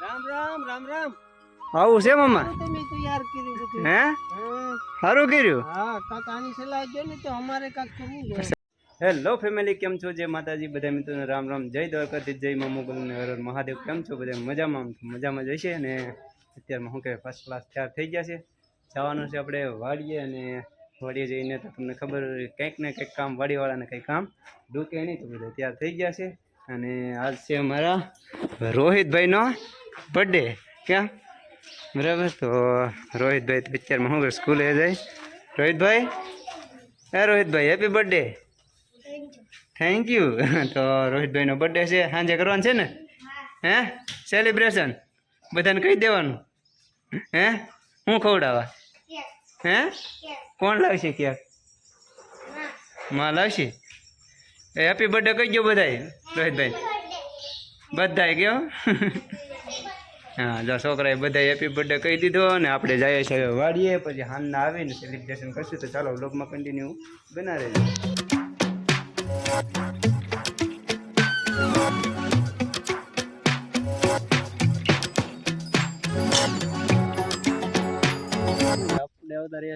રામ રામ રામ રામ. આવું છે મામા? તમે તો યાર કર્યું હે? સારું કર્યું? હા કાક આની સલાહ જો ને તો અમારે કાક કરવું જોઈએ હેલો ફેમિલી કેમ છો? જય માતાજી બધા મિત્રોને રામ રામ. જય દ્વારકાથી જય મા મોગલ હર હર મહાદેવ. કેમ છો? બધા મજામાં? મજામાં જ હશે અને અત્યારમાં શું કહેવાય? ફર્સ્ટ ક્લાસ તૈયાર થઈ ગયા છે. જવાનું છે આપણે વાડીએ અને વાડીએ જઈને તો તમને ખબર કંઈક ને કંઈક કામ, વાડીવાળાને કંઈ કામ ડૂકે નહીં તો બધા તૈયાર થઈ ગયા છે. અને આજ છે અમારા રોહિતભાઈનો બર્થડે ક્યાં? બરાબર? તો રોહિતભાઈ તો પિક્ચરમાં હું સ્કૂલે જાય. Rohitbhai? Hey Rohitbhai happy birthday thank you તો રોહિતભાઈનો બર્થડે છે. સાંજે કરવાનો છે ને? હે? સેલિબ્રેશન બધાને કહી દેવાનું. હે? હું ખવડાવવા? હે? કોણ લાવશે ક્યાંકમાં લાવશે? એ હેપી બર્થડે કહી ગયો બધાય. રોહિતભાઈ. બધાય ગયો હા, જો છોકરાએ બધા હેપી બર્થડે કહી દીધો અને આપણે જઈએ છીએ વાડીએ. પછી હાલના આવીને સેલિબ્રેશન કરશું. તો ચાલો બ્લોગમાં કન્ટિન્યુ બના રહેજો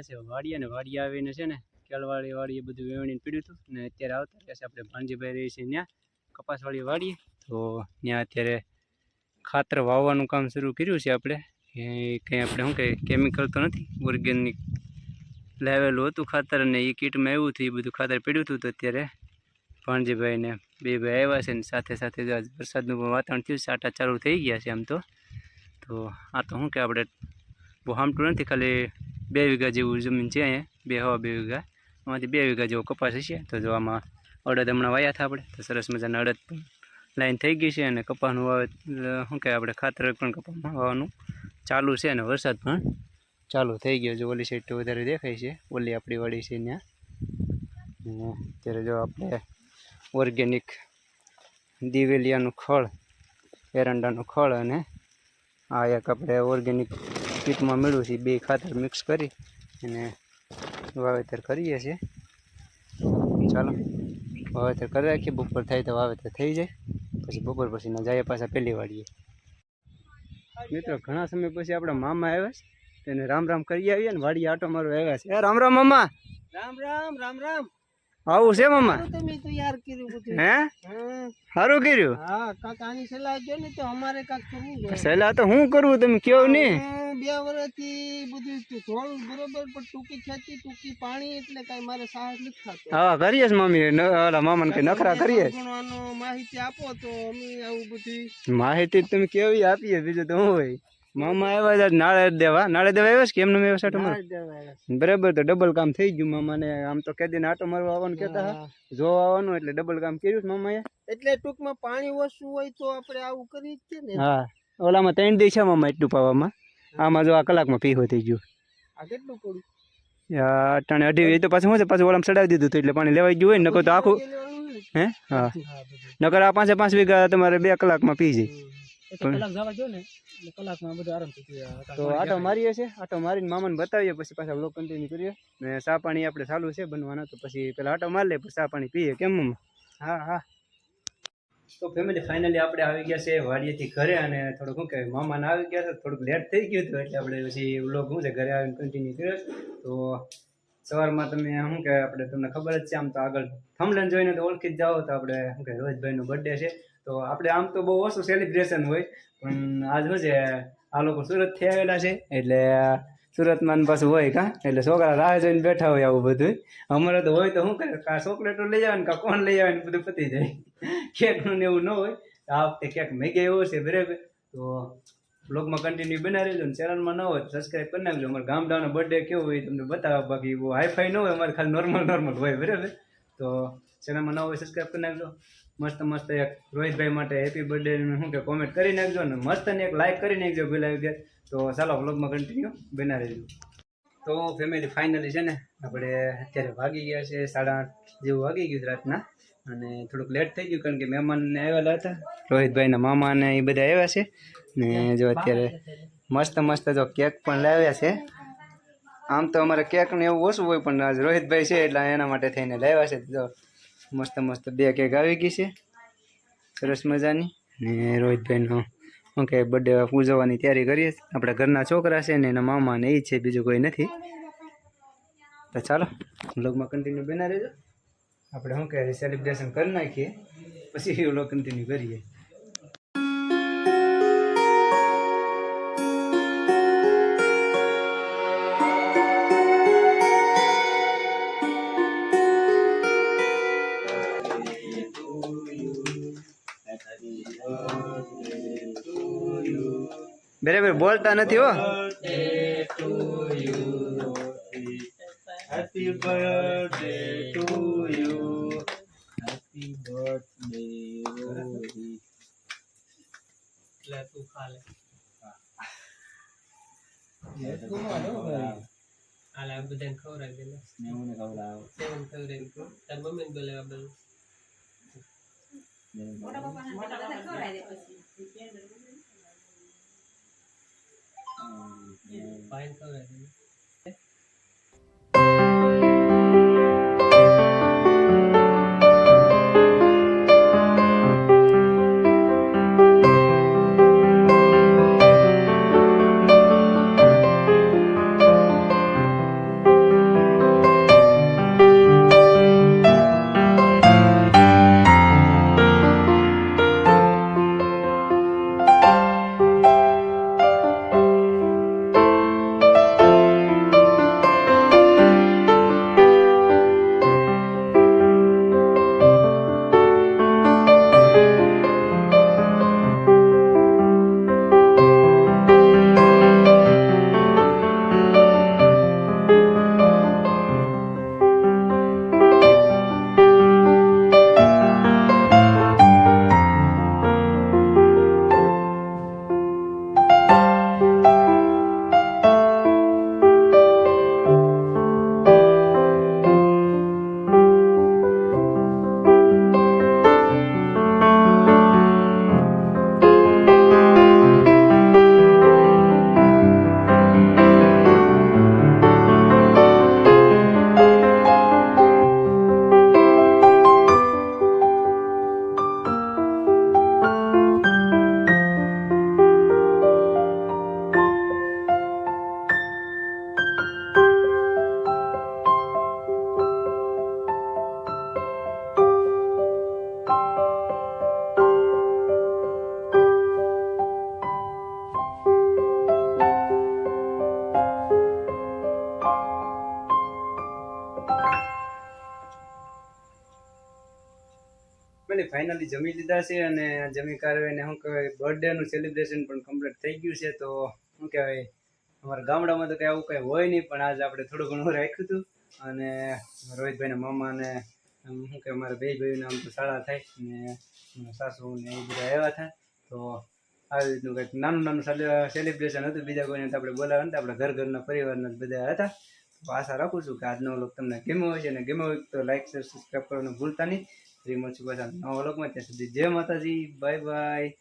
રહ્યા છે, વાડીએ ને વાડી આવીને છે ને કેળવાળી વાડીએ બધું વેવણીને પીડ્યું હતું ને અત્યારે આવતા રહ્યા છે, આપણે ભાણજીભાઈ રહીએ છીએ ત્યાં કપાસવાળી વાડીએ તો ત્યાં અત્યારે ખાતર વાવવાનું કામ શરૂ કર્યું છે આપણે. એ કંઈ આપણે શું કહે કેમિકલ તો નથી ઓર્ગેનિક લાવેલું હતું ખાતર અને એ કીટમાં આવ્યું હતું એ બધું ખાતર પીડ્યું હતું તો અત્યારે ભાણજીભાઈને બે ભાઈ આવ્યા છે ને સાથે સાથે વરસાદનું પણ વાતાવરણ થયું સાટા ચાલુ થઈ ગયા છે આમ તો. તો આ તો શું કે આપણે બહુ હામટું નથી, ખાલી બે વીઘા જેવું જમીન છે અહીંયા. બે હવા બે વીઘા. એમાંથી બે વીઘા જેવો કપાસ હશે. તો જો આમાં અડદ હમણાં વાયા હતા આપણે. તો સરસ મજાના અડદ પણ લાઈન થઈ ગઈ છે અને કપાસનું વાવે શું કહે આપણે ખાતર પણ કપાસમાં વાવવાનું ચાલુ છે અને વરસાદ પણ ચાલુ થઈ ગયો. જો ઓલી સાઈડ તો વધારે દેખાય છે. ઓલી આપણી વાડી છે ત્યાં. અત્યારે જો આપણે ઓર્ગેનિક દિવેલિયાનું ખળ, એરંડાનું ખળ અને આ એક આપણે ઓર્ગેનિક કીટમાં મેળવું છે, બે ખાતર મિક્સ કરી અને વાવેતર કરીએ છીએ. ચાલો, વાવેતર કરી રાખીએ બપોર થાય તો વાવેતર થઈ જાય, પછી બપોર પછી ના જાય, પાછા પહેલી વાડીએ. મિત્રો, ઘણા સમય પછી આપણા મામા આવ્યા છે, તેને રામ રામ કરી આવીએ ને વાડીએ આટો મારો આવ્યા છે. રામ રામ મામા. રામ રામ રામ રામ. આવું છે મામા? તમે તો યાર કર્યું બધું. હે? સારું કર્યું? હા કાક આની સલાહ જો ને તો અમારે કાક કરવું જોઈએ સલાહ તો હું કરવું તમે કયો ને બે વર્ષથી બધું થોડું બરોબર પણ ટૂંકી ખેતી ટૂંકી પાણી એટલે કાઈ મારે સાહસ નથી થતો. હા કરીએ છે મમ્મી ઓલા મામાને કઈ નખરા કરીએ? માહિતી આપો તો અમે આવું બધું. માહિતી તમે કેવી આપીએ બીજું તો હું હોય? મામા આવ્યા હતા નાળે દેવા. નાળે દેવા આવ્યા છે કે એમને આવ્યા છે. બરાબર તો ડબલ કામ થઈ ગયું મામાને. આમ તો કે દિન આટો મારવા આવવાનું કહેતા જોવા આવવાનું એટલે ડબલ કામ કર્યું છે મામાએ. એટલે ટૂંકમાં પાણી ઓછું હોય તો આપણે આવું કરી છે ને. હા. ઓલામાં ત્રણ દિવસ મામા એટલું પાવામાં. આમાં જો આ કલાકમાં પીહો થઈ ગયું. આ કેટલું પડ્યું? અટાણે અઢી તો પાછું શું છે? પાછું ઓલામાં ચડાવી દીધું હતું એટલે પાણી લેવાઈ ગયું હોય ને નકર તો આખું હે? હા. નકર આ પાંચે પાંચ વીઘા તમારે બે કલાકમાં પી જાય. કલાક જવા દો ને કલાકમાં બધું આરામથી થઈ જાય. તો આટો મારીએ છે આટો મારીને મામાને બતાવીએ પછી પાછા કન્ટિન્યુ કરીએ. ને ચા પાણી આપણે ચાલુ છે બનવાના તો પછી પેલા આટો મારી લે પછી ચા પાણી પીએ. કેમ હા હા. તો ફેમિલી ફાઇનલી આપણે આવી ગયા છે વાડીએથી ઘરે અને થોડુંક શું કહેવાય મામાને આવી ગયા છે થોડુંક લેટ થઈ ગયું હતું એટલે આપણે પછી બ્લોગ શું છે ઘરે આવીને કન્ટિન્યુ કર્યો તો સવારમાં તમે શું કહેવાય આપણે તમને ખબર જ છે આમ તો આગળ થમલેન જોઈને તો ઓળખી જ જાઓ તો આપણે શું કહેવાય રોહિતભાઈનો બર્થડે છે. તો આપણે આમ તો બહુ ઓછું સેલિબ્રેશન હોય, પણ આજ શું છે, આ લોકો સુરતથી આવેલા છે, એટલે સુરતમાં પાછું હોય કા, એટલે છોકરા રાહ જોઈને બેઠા હોય આવું બધું અમારે તો હોય તો શું કરે, કા ચોકલેટો લઈ આવે ને કા કોણ લઈ આવે ને બધું પતી જાય. કેકનું ને એવું ન હોય. આ વખતે કેક મેગી એવો છે, બરાબર. તો બ્લોગમાં કન્ટિન્યુ બનાવી રહેજો ને ચેનલમાં ન હોય સબસ્ક્રાઈબ કરી નાખજો. અમારા ગામડાનો બર્થડે કેવો હોય તમને બતાવવા બાકી બહુ હાઈફાઈ ન હોય, અમારે ખાલી નોર્મલ નોર્મલ હોય, બરાબર. તો ચેનલમાં ન હોય સબસ્ક્રાઈબ કરી નાખજો. મસ્ત મસ્ત એક રોહિતભાઈ માટે હેપી બર્થડે શું કે કોમેન્ટ કરી નાખજો ને મસ્ત ને એક લાઈક કરી નાખજો ભૂલ આવી ગયા તો ચાલો બ્લોગમાં કન્ટિન્યુ બના રહેજો. તો ફેમિલી ફાઇનલી છે ને, આપણે અત્યારે વાગી ગયા છે સાડા આઠ જેવું વાગી ગયું રાતના. અને થોડુંક લેટ થઈ ગયું કારણ કે મહેમાનને આવેલા હતા. રોહિતભાઈના મામા ને એ બધા આવ્યા છે. ને જો અત્યારે મસ્ત મસ્ત જો કેક પણ લાવ્યા છે. આમ તો અમારે કેક ને એવું ઓછું હોય પણ રોહિતભાઈ છે એટલે એના માટે થઈને લાવ્યા છે. તો મસ્ત મસ્ત બે કેક આવી ગઈ છે. સરસ મજાની. ને રોહિતભાઈનો ઓકે બર્થડે ઉજવવાની તૈયારી કરીએ. આપણા ઘરના છોકરા છે ને એના મામા ને એ છે, બીજું કોઈ નથી. તો ચાલો વ્લોગમાં કન્ટિન્યુ બના રહેજો આપણે શું કહે સેલિબ્રેશન કરી નાખીએ. પછી વ્લોગ કન્ટિન્યુ કરીએ. બરાબર બોલતા નથી હો. Happy birthday to you happy birthday Rohit એટલે તું ખા લે. હાલે આ બધાને ખવડાવી દે મને ખવડાવ. સેવન ખવડાવી તાર મમ્મીને બોલાવા બોલ ભાઈને ખવડાવી. દે પેલી ફાઇનલી જમી લીધા છે અને જમી કારવીને શું કહેવાય બર્થડેનું સેલિબ્રેશન પણ કમ્પ્લીટ થઈ ગયું છે. તો શું કહેવાય, અમારા ગામડામાં તો કંઈ આવું કંઈ હોય નહીં, પણ આજે આપણે થોડું ઘણું રાખ્યું હતું. અને રોહિતભાઈના મામા ને શું કે અમારા બે ભાઈઓને આમ તો શાળા થાય ને મારા સાસુ ને એ બધા આવ્યા હતા. તો આવી રીતનું કંઈક નાનું નાનું સેલિબ્રેશન હતું. બીજા કોઈને તો આપણે બોલાવ્યા ને આપણા ઘર ઘરના પરિવારના બધા હતા. તો આશા રાખું છું કે આજનો લોક તમને ગમ્યો હોય છે અને ગમ્યો હોય તો લાઈક શેર સબસ્ક્રાઈબ કરવાનું ભૂલતા નહીં. મળશું પાછા નવા વ્લોગમાં ત્યાં સુધી. જય માતાજી. Bye bye.